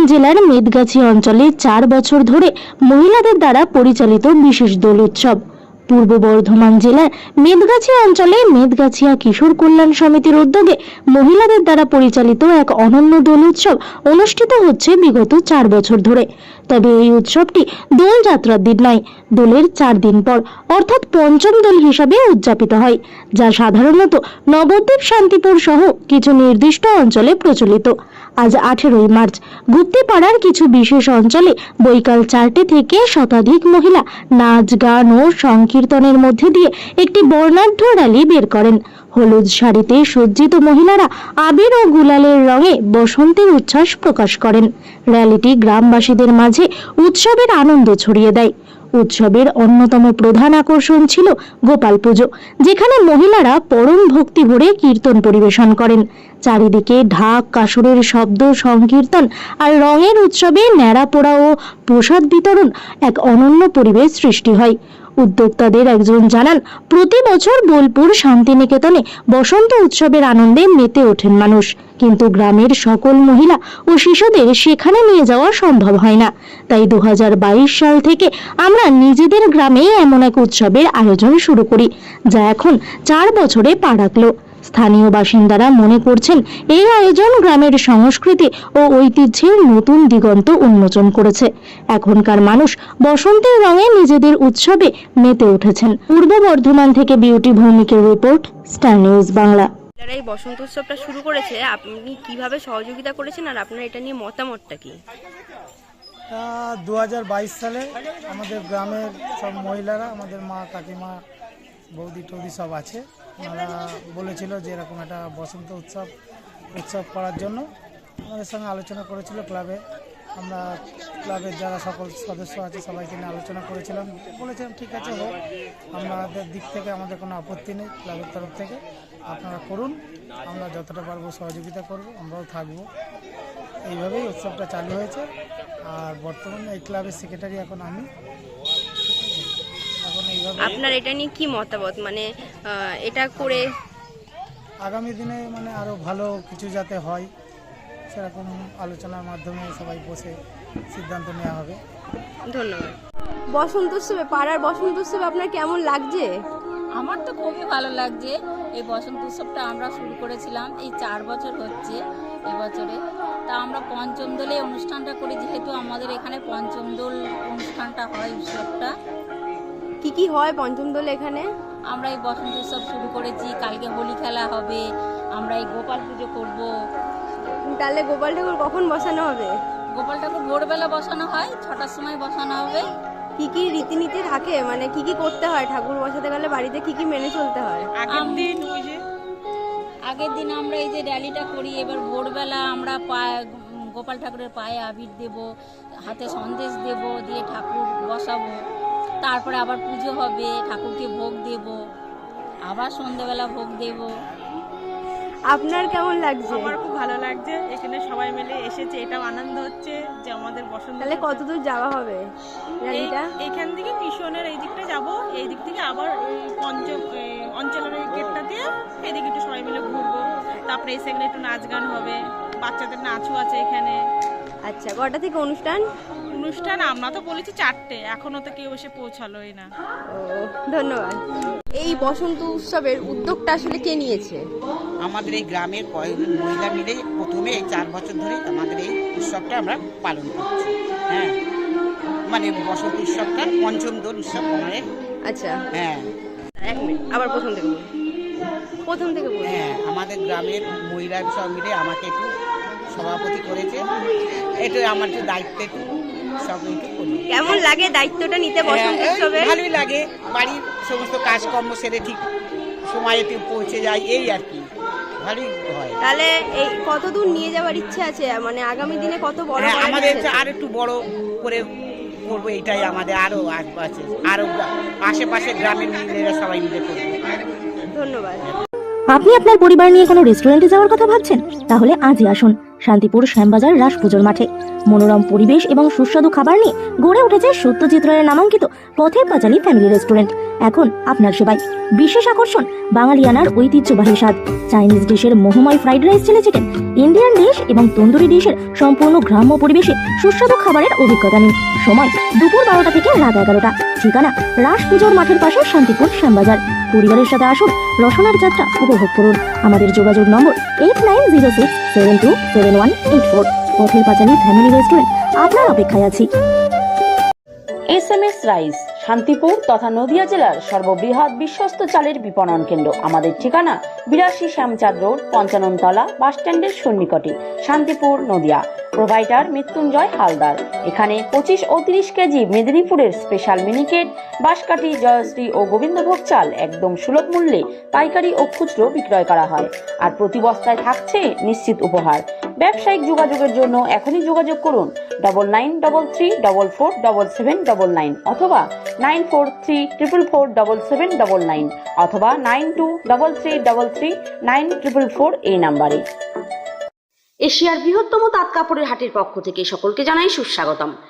বর্ধমান জেলার মেদগাছি অঞ্চলে চার বছর ধরে মহিলাদের দ্বারা পরিচালিত বিশেষ দোল উৎসব। পূর্ব বর্ধমান জেলার মেদগাছি অঞ্চলে মেদগাছিয়া কিশোর কল্যাণ সমিতির উদ্যোগে মহিলাদের দ্বারা পরিচালিত এক অনন্য দোল উৎসব অনুষ্ঠিত হচ্ছে বিগত চার বছর ধরে। তবে এই উৎসবটি দোল যাত্রার দিন নয়, দোলের চার দিন পর, অর্থাৎ পঞ্চম দোল হিসাবে উদযাপিত হয়, যা সাধারণত নবদ্বীপ শান্তিপুর সহ কিছু নির্দিষ্ট অঞ্চলে প্রচলিত। আজ আঠেরোই মার্চ। গুপ্তিপাড়ার কিছু বিশেষ অঞ্চলে বৈকাল চারটে থেকে শতাধিক মহিলা নাচ, গান ও সংকীর্তনের মধ্যে দিয়ে একটি বর্ণাঢ্য র্যালি বের করেন। হলুদ শাড়িতে সজ্জিত মহিলারা আবির ও গুলালের রঙে বসন্তের উচ্ছ্বাস প্রকাশ করেন। র্যালিটি গ্রামবাসীদের মাঝে উৎসবের আনন্দ ছড়িয়ে দেয়। উৎসবের অন্যতম প্রধান আকর্ষণ ছিল গোপাল পুজো, যেখানে মহিলারা পরম ভক্তি ভরে কীর্তন পরিবেশন করেন। চারিদিকে ঢাক কাসরের শব্দ, সংকীর্তন আর রঙের উৎসবে ন্যাড়া পোড়া ও প্রসাদ বিতরণ এক অনন্য পরিবেশ সৃষ্টি হয়। উদ্যোক্তাদের একজন জানান, প্রতি বছর বোলপুর শান্তিনিকেতনে বসন্ত উৎসবের আনন্দে মেতে ওঠেন মানুষ। কিন্তু গ্রামের সকল মহিলা ও শিশুদের সেখানে নিয়ে যাওয়া সম্ভব হয় না। তাই দু হাজার বাইশ সাল থেকে আমরা নিজেদের গ্রামে এমন এক উৎসবের আয়োজন শুরু করি, যা এখন চার বছরে পা রাখল স্থানীয় বাসিন্দারা মনে করছেন এই আয়োজন গ্রামের সংস্কৃতি ও ঐতিহ্যের নতুন দিগন্ত উন্মোচন করেছে। এখনকার মানুষ বসন্তের রঙে নিজেদের উৎসবে মেতে উঠেছেন। পূর্ব বর্ধমান থেকে বিউটি ভৌমিকের রিপোর্ট স্টার নিউজ বাংলা। যারা এই বসন্ত উৎসবটা শুরু করেছে আপনি কীভাবে সহযোগিতা করেছেন আর আপনার এটা নিয়ে মতামতটা কি? দু হাজার বাইশ সালে আমাদের গ্রামের সব মহিলারা আমাদের মা কাকিমা বৌদি টৌদি সব আছে। ওনারা বলেছিল যে এরকম একটা বসন্ত উৎসব উৎসব করার জন্য। আমাদের সঙ্গে আলোচনা করেছিল ক্লাবে। আমরা ক্লাবের যারা সকল সদস্য আছে, সবাইকে নিয়ে আলোচনা করেছিলাম। বলেছিলাম, ঠিক আছে, হোক। আমাদের দিক থেকে আমাদের কোনো আপত্তি নেই, ক্লাবের তরফ থেকে। আপনারা করুন। আমরা যতটা পারব সহযোগিতা করব। আমরাও থাকব। এইভাবেই উৎসবটা চালু হয়েছে। আর বর্তমানে এই ক্লাবের সেক্রেটারি এখন আমি। আপনার এটা নিয়ে কি মতামত? মানে এটা করে আগামী দিনে মানে আরও ভালো কিছু যাতে হয় সেরকম আলোচনার মাধ্যমে সবাই বসে সিদ্ধান্ত নেওয়া হবে। ধন্যবাদ। বসন্ত উৎসবে পাড়ার বসন্ত উৎসবে আপনার কেমন লাগছে? আমার তো খুবই ভালো লাগছে। এই বসন্ত উৎসবটা আমরা শুরু করেছিলাম এই চার বছর হচ্ছে এবছরে। তা আমরা পঞ্চম দোলে অনুষ্ঠানটা করি যেহেতু আমাদের এখানে পঞ্চম দোল অনুষ্ঠানটা হয় উৎসবটা। কি কি হয় পঞ্চম দোলে এখানে? আমরা এই বসন্ত উৎসব শুরু করেছি কালকে হোলি খেলা হবে আমরা এই গোপাল পুজো করব। তাহলে গোপাল ঠাকুর কখন বসানো হবে? গোপাল ঠাকুর ভোরবেলা বসানো হয় ছটার সময় বসানো হবে। কি কি রীতিনীতি থাকে? মানে কি কি করতে হয়? ঠাকুর বসাতে গেলে বাড়িতে কি কি মেনে চলতে হয়? আগের দিন আগের দিন আমরা এই যে র্যালিটা করি এবার ভোরবেলা আমরা পায়ে গোপাল ঠাকুরের পায়ে আবির দেব হাতে সন্দেশ দেব দিয়ে ঠাকুর বসাবো। তারপরে আবার পুজো হবে ঠাকুরকে ভোগ দেব আবার সন্ধেবেলা ভোগ দেব। আপনার কেমন লাগছে? আমার খুব ভালো লাগছে এখানে সবাই মিলে এসেছে এটাও আনন্দ হচ্ছে যে আমাদের বসন্ত তাহলে কতদূর যাওয়া হবে? র্যালিটা এইখান থেকে মিশনের এই দিকটা যাব এই দিক থেকে আবার এই অঞ্চলের এই গেটটা দিয়ে এদিকে একটু সবাই মিলে ঘুরবো। তারপরে এই সেখানে একটু নাচ গান হবে বাচ্চাদের নাচও আছে এখানে। আচ্ছা কটা থেকে অনুষ্ঠান? অনুষ্ঠান আমরা তো বলেছি চারটে এখনও তো কেউ এসে পৌঁছালোই না। ও ধন্যবাদ। এই বসন্ত উৎসবের উদ্যোগটা আসলে কে নিয়েছে? আমাদের এই গ্রামের কয়েকজন মহিলা মিলে প্রথমে এই চার বছর ধরে আমাদের এই উৎসবটা আমরা পালন করছি। হ্যাঁ মানে বসন্ত উৎসবটা পঞ্চম দোল উৎসব আমাদের আচ্ছা। হ্যাঁ। এক মিনিট আবার প্রথম থেকে প্রথম থেকে হ্যাঁ আমাদের গ্রামের মহিলা সব মিলে আমাকে একটু সভাপতি করেছে। এটা আমার একটু দায়িত্ব একটু। করি। কেমন লাগে দায়িত্বটা নিতে বসন্ত হ্যাঁ, উৎসবে? ভালোই লাগে। বাড়ির সমস্ত কাজকর্ম সেরে ঠিক সময়তে পৌঁছে যায় এই আর কি। ভালোই হয়। তাহলে এই কত দূর নিয়ে যাওয়ার ইচ্ছে আছে? মানে আগামী দিনে কত বড় হ্যাঁ আমাদের আর একটু বড় করে করব এটাই আমাদের আরও আছে আরও গ্রা- আশেপাশে গ্রামের মহিলারা সবাই মিলে করব। ধন্যবাদ। আপনি আপনার পরিবার নিয়ে কোনো রেস্টুরেন্টে যাওয়ার কথা ভাবছেন? তাহলে আজই আসুন। শান্তিপুর শ্যামবাজার রাস পুজোর মাঠে। মনোরম পরিবেশ এবং সুস্বাদু খাবার নিয়ে গড়ে উঠেছে সত্যজিৎ রায়ের নামাঙ্কিত পথের পাঁচালী ফ্যামিলি রেস্টুরেন্ট এখন আপনার সেবায়। বিশেষ আকর্ষণ, বাঙালিয়ানার ঐতিহ্যবাহী স্বাদ। চাইনিজ ডিশের মোহময় fried rice chilli chicken Indian dish এবং তন্দুরি ডিশের সম্পূর্ণ গ্রাম্য পরিবেশে সুস্বাদু খাবারের অভিজ্ঞতা নিন। সময় দুপুর বারোটা থেকে রাত এগারোটা। ঠিকানা রাস পুজোর মাঠের পাশে শান্তিপুর শ্যামবাজার। পরিবারের সাথে আসুন রসনার যাত্রা উপভোগ করুন। আমাদের যোগাযোগ নম্বর eight nine zero six seven two seven one eight four Panchali family restaurant আপনার অপেক্ষায় আছি। S M S rice Shantipur তথা নদিয়া জেলার সর্ববৃহৎ বিশ্বস্ত চালের বিপণন কেন্দ্র। আমাদের ঠিকানা বিরাশি শ্যামচাঁদ রোড, পঞ্চাননতলা বাস স্ট্যান্ডের সন্নিকটে, শান্তিপুর, নদিয়া। প্রোভাইডার মৃত্যুঞ্জয় হালদার। এখানে পঁচিশ ও তিরিশ কেজি মেদিনীপুরের স্পেশাল মিনিকেট, বাঁশকাঠি, জয়শ্রী ও গোবিন্দভোগ চাল একদম সুলভ মূল্যে পাইকারি ও খুচরো বিক্রয় করা হয়। আর প্রতি বস্তায় থাকছে নিশ্চিত উপহার। ব্যবসায়িক যোগাযোগের জন্য এখনই যোগাযোগ করুন double nine double three double four double seven double nine অথবা nine four three triple four double seven double nine অথবা nine two double three double three nine triple four এই নাম্বারে। এশিয়ার বৃহত্তম তাঁত কাপড়ের হাটের পক্ষ থেকে সকলকে জানাই সুস্বাগতম।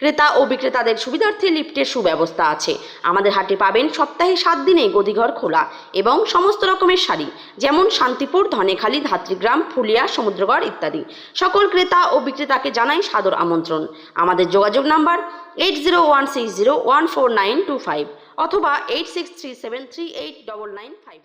ক্রেতা ও বিক্রেতাদের সুবিধার্থে লিফটের সুব্যবস্থা আছে। আমাদের হাটে পাবেন সপ্তাহে সাত দিনে গদিঘর খোলা এবং সমস্ত রকমের শাড়ি, যেমন শান্তিপুর, ধনেখালি, ধাত্রীগ্রাম, ফুলিয়া, সমুদ্রগড় ইত্যাদি। সকল ক্রেতা ও বিক্রেতাকে জানাই সাদর আমন্ত্রণ। আমাদের যোগাযোগ number eight zero one six zero one four nine two five অথবা eight six three seven three eight double nine five